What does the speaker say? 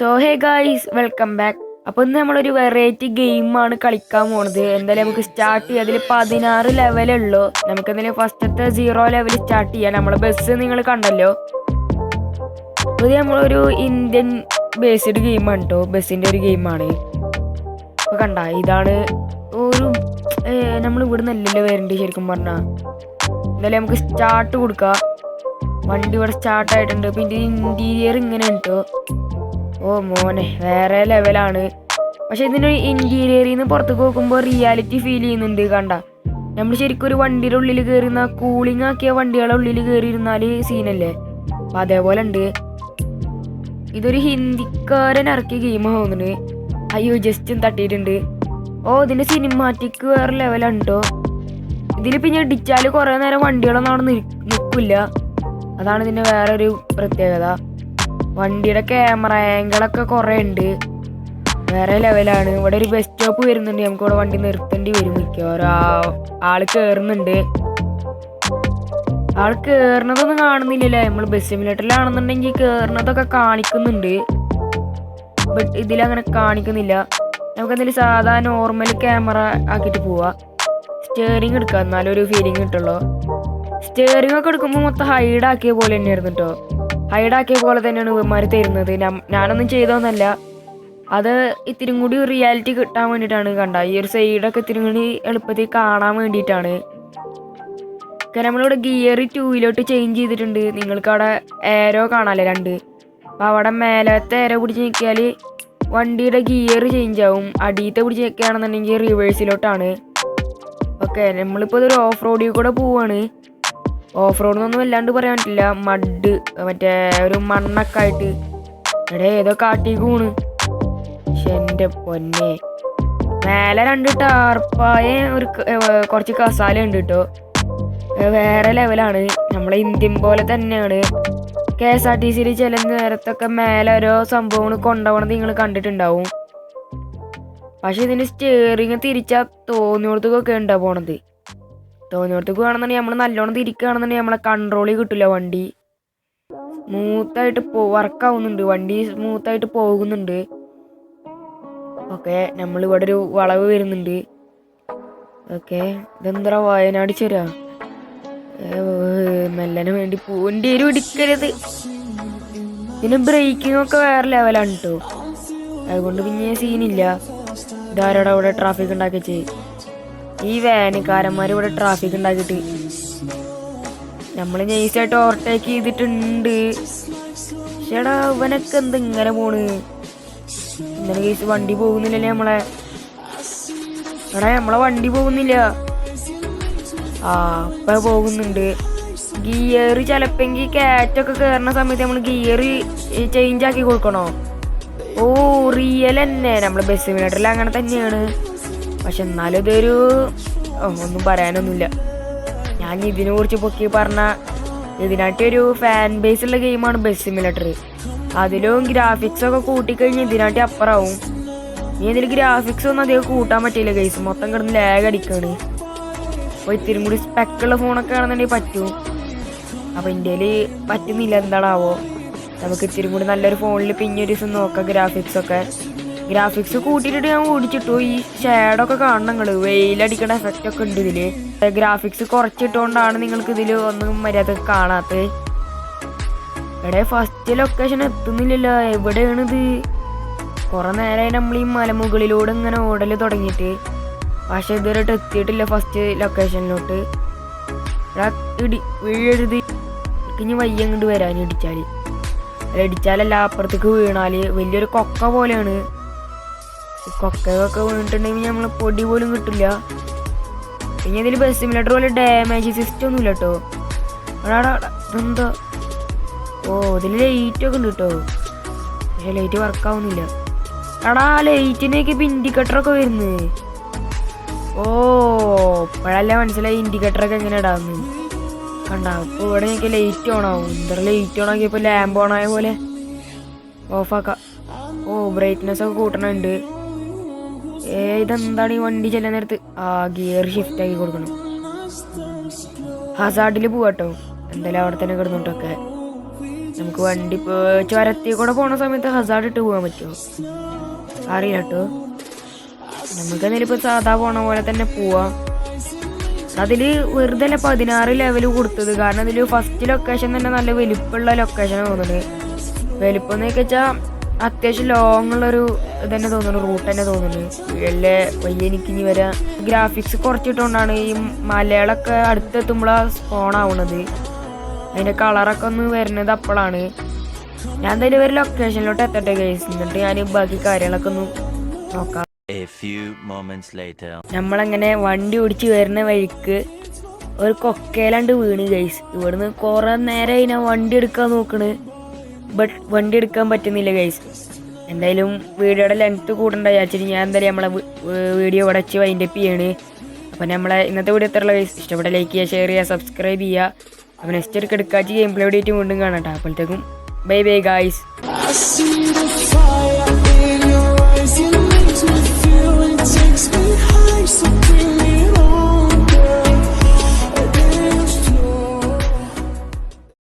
So hey guys welcome back അപ്പോൾ ഇന്ന് നമ്മളൊരു വെറൈറ്റി ഗെയിമാണ് കളിക്കാൻ പോണത്. എന്തായാലും നമുക്ക് സ്റ്റാർട്ട് ചെയ്യാം. അതിൽ പതിനാറ് ലെവലുള്ളൂ നമുക്ക് എന്തായാലും ഫസ്റ്റത്തെ സീറോ ലെവൽ സ്റ്റാർട്ട് ചെയ്യാം. നമ്മളെ ബസ് നിങ്ങൾ കണ്ടല്ലോ. ഇത് നമ്മളൊരു ഇന്ത്യൻ ബേസ്ഡ് ഗെയിമാണ് കേട്ടോ ബസ്സിന്റെ ഒരു ഗെയിമാണ് അപ്പോൾ കണ്ട ഇതാണ് ഒരു നമ്മൾ ഇവിടെ നിന്നല്ലല്ലോ വരേണ്ടത് ശരിക്കും പറഞ്ഞാൽ എന്തായാലും നമുക്ക് സ്റ്റാർട്ട് കൊടുക്കാം. വണ്ടി ഇവിടെ സ്റ്റാർട്ട് ആയിട്ടുണ്ട്. പിന്നെ ഇന്റീരിയർ ഇങ്ങനെ ഉണ്ടോ ഓ മോനെ വേറെ ലെവലാണ് പക്ഷെ ഇതിന് ഇന്റീരിയറിൽ നിന്ന് പുറത്തേക്ക് നോക്കുമ്പോൾ റിയാലിറ്റി ഫീൽ ചെയ്യുന്നുണ്ട് കണ്ട. നമ്മൾ ശരിക്കും ഒരു വണ്ടിയുടെ ഉള്ളിൽ കയറുന്ന കൂളിംഗ് ആക്കിയ വണ്ടികളുടെ ഉള്ളിൽ കയറിയിരുന്നാൽ സീനല്ലേ അപ്പം അതേപോലെ ഉണ്ട്. ഇതൊരു ഹിന്ദിക്കാരൻ ഇറക്കിയ ഗെയിം തോന്നുന്നു. അയ്യോ ജസ്റ്റ് തട്ടിയിട്ടുണ്ട്. ഓ ഇതിന്റെ സിനിമാറ്റിക് വേറെ ലെവലുണ്ടോ ഇതിൽ പിന്നെ ഇടിച്ചാൽ കുറേ നേരം വണ്ടികളൊന്നും അവിടെ നിൽക്കില്ല. അതാണ് ഇതിന്റെ വേറെ ഒരു പ്രത്യേകത. വണ്ടിയുടെ ക്യാമറ ആംഗിളൊക്കെ കുറേ ഉണ്ട്. വേറെ ലെവലാണ് ഇവിടെ ഒരു ബസ് സ്റ്റോപ്പ് വരുന്നുണ്ട്. നമുക്ക് ഇവിടെ വണ്ടി നിർത്തേണ്ടി വരും മിക്കവാറും. ആൾ കേറുന്നുണ്ട്. ആൾ കേറണതൊന്നും കാണുന്നില്ലല്ലേ? നമ്മൾ ബസ് സിമുലേറ്ററിലാണെന്നുണ്ടെങ്കിൽ കേറണതൊക്കെ കാണിക്കുന്നുണ്ട്. ബട്ട് ഇതിലങ്ങനെ കാണിക്കുന്നില്ല. നമുക്ക് എന്തെങ്കിലും സാധാ നോർമൽ ക്യാമറ ആക്കിയിട്ട് പോവാ. സ്റ്റിയറിംഗ് എടുക്കാം. ഒരു ഫീലിംഗ് കിട്ടുള്ളൂ. സ്റ്റിയറിംഗ് ഒക്കെ എടുക്കുമ്പോൾ മൊത്തം ഹൈഡ് ആക്കിയ പോലെ തന്നെയായിരുന്നു കേട്ടോ ഹൈഡ് ആക്കിയ പോലെ തന്നെയാണ് ഇവന്മാർ തരുന്നത്. ഞാനൊന്നും ചെയ്തോന്നല്ല അത് ഇത്തിരി കൂടി റിയാലിറ്റി കിട്ടാൻ വേണ്ടിയിട്ടാണ് കണ്ട ഈ ഒരു സൈഡൊക്കെ ഇത്തിരി കൂടി എളുപ്പത്തിൽ കാണാൻ വേണ്ടിയിട്ടാണ്. നമ്മളിവിടെ ഗിയർ ടൂയിലോട്ട് ചേഞ്ച് ചെയ്തിട്ടുണ്ട്. നിങ്ങൾക്ക് അവിടെ ഏരോ കാണാല്ലേ രണ്ട്? അപ്പം അവിടെ മേലത്തെ ഏരോ പിടിച്ച് നിൽക്കിയാൽ വണ്ടിയുടെ ഗിയർ ചേഞ്ച് ആവും. അടിയത്തെ പിടിച്ച് നിൽക്കുകയാണെന്നുണ്ടെങ്കിൽ റിവേഴ്സിലോട്ടാണ് ഓക്കെ നമ്മളിപ്പോൾ ഇതൊരു ഓഫ് റോഡിൽ കൂടെ പോവാണ്. ഓഫ് റോഡ് എന്നൊന്നും വല്ലാണ്ട് പറയാൻ പറ്റില്ല. മഡ് മറ്റേ ഒരു മണ്ണൊക്കെ ആയിട്ട്. ഇവിടെ ഏതോ കാട്ടിക്ക് പോണ് പക്ഷെ എന്റെ പൊന്നെ. മേലെ രണ്ട് ടാർപ്പായ ഒരു കുറച്ച് കസാല ഉണ്ട് കേട്ടോ വേറെ ലെവലാണ്. നമ്മളെ ഇന്ത്യൻ പോലെ തന്നെയാണ്. കെ എസ് ആർ ടി സിയിൽ ചില നേരത്തൊക്കെ മേലെ ഓരോ സംഭവങ്ങൾ കൊണ്ടുപോകണത് നിങ്ങൾ കണ്ടിട്ടുണ്ടാവും. പക്ഷെ ഇതിന് സ്റ്റിയറിങ് തിരിച്ചാ തോന്നിയോടത്തൊക്കെ ഉണ്ടാ പോണത്. തോന്നിയോടത്തേക്ക് വേണമെന്നുണ്ടെങ്കിൽ നമ്മൾ നല്ലോണം തിരിക്കുകയാണെന്നുണ്ടെങ്കിൽ നമ്മളെ കൺട്രോളിൽ കിട്ടില്ല വണ്ടി. സ്മൂത്തായിട്ട് പോ വർക്കാവുന്നുണ്ട് വണ്ടി സ്മൂത്തായിട്ട് പോകുന്നുണ്ട്. ഓക്കെ നമ്മൾ ഇവിടെ ഒരു വളവ് വരുന്നുണ്ട്. ഓക്കെ ഇതെന്താ വയനാട് ചേരാ? മെല്ലന് വേണ്ടി പോണ്ടി ഒരു ഇടിക്കരുത് പിന്നെ ബ്രേക്കിംഗ് ഒക്കെ വേറെ ലെവലാണ് കേട്ടോ അതുകൊണ്ട് പിന്നെ സീനില്ല ഇതാരോടെ അവിടെ ട്രാഫിക് ഉണ്ടാക്കിച്ച് ഈ വാനിക്കാരന്മാർ ഇവിടെ ട്രാഫിക് ഉണ്ടാക്കിയിട്ട്. നമ്മൾ നൈസായിട്ട് ഓവർടേക്ക് ചെയ്തിട്ടുണ്ട്. ചേടാ ഇവനൊക്കെ എന്ത് ഇങ്ങനെ പോണ്? ഇന്നലെ കേസ് വണ്ടി പോകുന്നില്ലല്ലേ നമ്മളെ? എടാ നമ്മളെ വണ്ടി പോകുന്നില്ല. ആ ഇപ്പൊ പോകുന്നുണ്ട്. ഗിയർ ചിലപ്പെങ്കിൽ കാറ്റൊക്കെ കയറുന്ന സമയത്ത് നമ്മൾ ഗിയർ ചേഞ്ച് ആക്കി കൊടുക്കണോ? ഓ റിയൽ തന്നെ നമ്മൾ ബസ് മീറ്ററിൽ അങ്ങനെ തന്നെയാണ്. പക്ഷെ എന്നാലും ഇതൊരു ഒന്നും പറയാനൊന്നുമില്ല. ഞാൻ ഇതിനെ കുറിച്ച് പൊക്കി പറഞ്ഞ ഇതിനായിട്ട് ഒരു ഫാൻ ബേസ് ഉള്ള ഗെയിമാണ് ബസ് സിമുലേറ്റർ അതിലും ഗ്രാഫിക്സ് ഒക്കെ കൂട്ടിക്കഴിഞ്ഞ് ഇതിനായിട്ട് അപ്പുറമാവും നീ ഇതിൽ ഗ്രാഫിക്സ് ഒന്നും അധികം കൂട്ടാൻ പറ്റില്ല ഗെയ്സ് മൊത്തം കിടന്ന് ലാഗ് അടിക്കാണ്. അപ്പോൾ ഇത്തിരി കൂടി സ്പെക്കുള്ള ഫോണൊക്കെ ആണെന്നുണ്ടെങ്കിൽ പറ്റൂ. അപ്പോൾ ഇന്ത്യയിൽ പറ്റുന്നില്ല എന്താണാവോ? നമുക്ക് ഇത്തിരി കൂടി നല്ലൊരു ഫോണിൽ പിന്നെ ഒരു ദിവസം നോക്കാം ഗ്രാഫിക്സ് ഒക്കെ. ഗ്രാഫിക്സ് കൂട്ടിയിട്ട് ഞാൻ ഓടിച്ചിട്ടു. ഈ ഷേഡൊക്കെ കാണണം നിങ്ങൾ വെയിലടിക്കണ എഫക്റ്റ് ഒക്കെ ഉണ്ട് ഇതിൽ. ഗ്രാഫിക്സ് കുറച്ചിട്ടുകൊണ്ടാണ് നിങ്ങൾക്ക് ഇതിൽ ഒന്നും മര്യാദ കാണാത്തത്. ഇവിടെ ഫസ്റ്റ് ലൊക്കേഷൻ എത്തുന്നില്ലല്ലോ. എവിടെയാണിത്? കുറെ നേരമായി നമ്മൾ ഈ മലമുകളിലൂടെ ഇങ്ങനെ ഓടൽ തുടങ്ങിയിട്ട്. പക്ഷെ ഇതുവരെയായിട്ട് എത്തിയിട്ടില്ല ഫസ്റ്റ് ലൊക്കേഷനിലോട്ട് ഇടി വീഴരുത്. ഇനി വയ്യ അങ്ങോട്ട് വരാൻ ഇടിച്ചാൽ അല്ല ഇടിച്ചാലല്ല അപ്പുറത്തേക്ക് വീണാൽ വലിയൊരു കൊക്ക പോലെയാണ്. കൊക്കയൊക്കെ വീണിട്ടുണ്ടെങ്കിൽ നമ്മൾ പൊടി പോലും കിട്ടില്ല. പിന്നെ ഇതിൽ ബസ് സിമുലേറ്റർ പോലെ ഡാമേജ് സിസ്റ്റം ഒന്നുമില്ല കേട്ടോ എന്തോ ഓ ഇതിൽ ലൈറ്റ് ഒക്കെ ഉണ്ട് കേട്ടോ പക്ഷെ ലൈറ്റ് വർക്കാവുന്നില്ല എടാ ലൈറ്റിനൊക്കെ ഇപ്പൊ ഇൻഡിക്കേറ്ററൊക്കെ വരുന്നത് ഓ ഇപ്പോഴല്ലേ മനസ്സിലായി ഇൻഡിക്കേറ്ററൊക്കെ എങ്ങനെ ഇടാന്ന്. കണ്ട അപ്പൊ ഇവിടെ എനിക്ക് ലൈറ്റ് ഓണാവും ഇത്ര ലൈറ്റ് ഓൺ ആക്കിയപ്പോ ലാമ്പ് ഓൺ ആയ പോലെ. ഓഫാക്കാം ഓ ബ്രൈറ്റ്നെസ് ഒക്കെ കൂട്ടണുണ്ട്. ഏ ഇതെന്താണ് ഈ വണ്ടി ചെല്ലാൻ നേരത്ത് ആ ഗിയർ ഷിഫ്റ്റ് ആക്കി കൊടുക്കണം. ഹസാർഡിൽ പോവാട്ടോ. എന്തായാലും അവിടെ തന്നെ കിടന്നിട്ടൊക്കെ നമുക്ക് വണ്ടി ചുരത്തിൽ കൂടെ പോണ സമയത്ത് ഹസാർഡ് ഇട്ട് പോകാൻ പറ്റുമോ അറിയാട്ടോ. നമുക്ക് എന്തായാലും ഇപ്പോൾ സാധാ പോണ പോലെ തന്നെ പോവാ. അതിൽ വെറുതെ അല്ല പതിനാറ് ലെവൽ കൊടുത്തത്. കാരണം അതിൽ ഫസ്റ്റ് ലൊക്കേഷൻ തന്നെ നല്ല വലിപ്പമുള്ള ലൊക്കേഷനാണ് തോന്നുന്നത്. വലിപ്പം എന്നൊക്കെ വെച്ചാൽ അത്യാവശ്യം ലോങ് ഉള്ളൊരു ഇത് തന്നെ തോന്നുന്നു റൂട്ട് തന്നെ തോന്നുന്നു. വല്യ വലിയ എനിക്ക് ഇനി വരാം ഗ്രാഫിക്സ് കുറച്ചിട്ടുകൊണ്ടാണ് ഈ മലയാളമൊക്കെ അടുത്തെത്തുമ്പോഴാണ് സ്പോൺ ആവുന്നത് അതിന്റെ കളറൊക്കെ ഒന്ന് വരുന്നത് അപ്പോഴാണ് ഞാൻ എന്തായാലും ഒരു ലൊക്കേഷനിലോട്ട് എത്തട്ടെ കേസ് എന്നിട്ട് ഞാൻ ബാക്കി കാര്യങ്ങളൊക്കെ ഒന്ന് നോക്കാം. നമ്മളങ്ങനെ വണ്ടി ഓടിച്ച് വരുന്ന വഴിക്ക് ഒരു കൊക്കയിലാണ്ട് വീണ് ഗൈസ് ഇവിടുന്ന് കുറെ നേരം ഞാൻ വണ്ടി എടുക്കാൻ നോക്കണ്. ബട്ട് വണ്ടി എടുക്കാൻ പറ്റുന്നില്ല ഗൈസ് എന്തായാലും വീഡിയോയുടെ ലെങ്ത് കൂടണ്ട വിചാരിച്ചിട്ട് ഞാൻ എന്തായാലും നമ്മളെ വീഡിയോ ഇവിടെ വെച്ച് വൈൻഡപ്പ് ചെയ്യാണ്. അപ്പം നമ്മളെ ഇന്നത്തെ വീഡിയോ എത്ര ഗൈസ് ഇഷ്ടപ്പെട്ട ലൈക്ക് ചെയ്യുക ഷെയർ ചെയ്യുക സബ്സ്ക്രൈബ് ചെയ്യുക. അപ്പം നെക്സ്റ്റ് ഒരു കിടക്കാച്ച് ഗെയിം പ്ലേ വീഡിയോ വീണ്ടും കാണാം അപ്പോഴത്തേക്കും ബൈ ബൈ ഗായ്സ്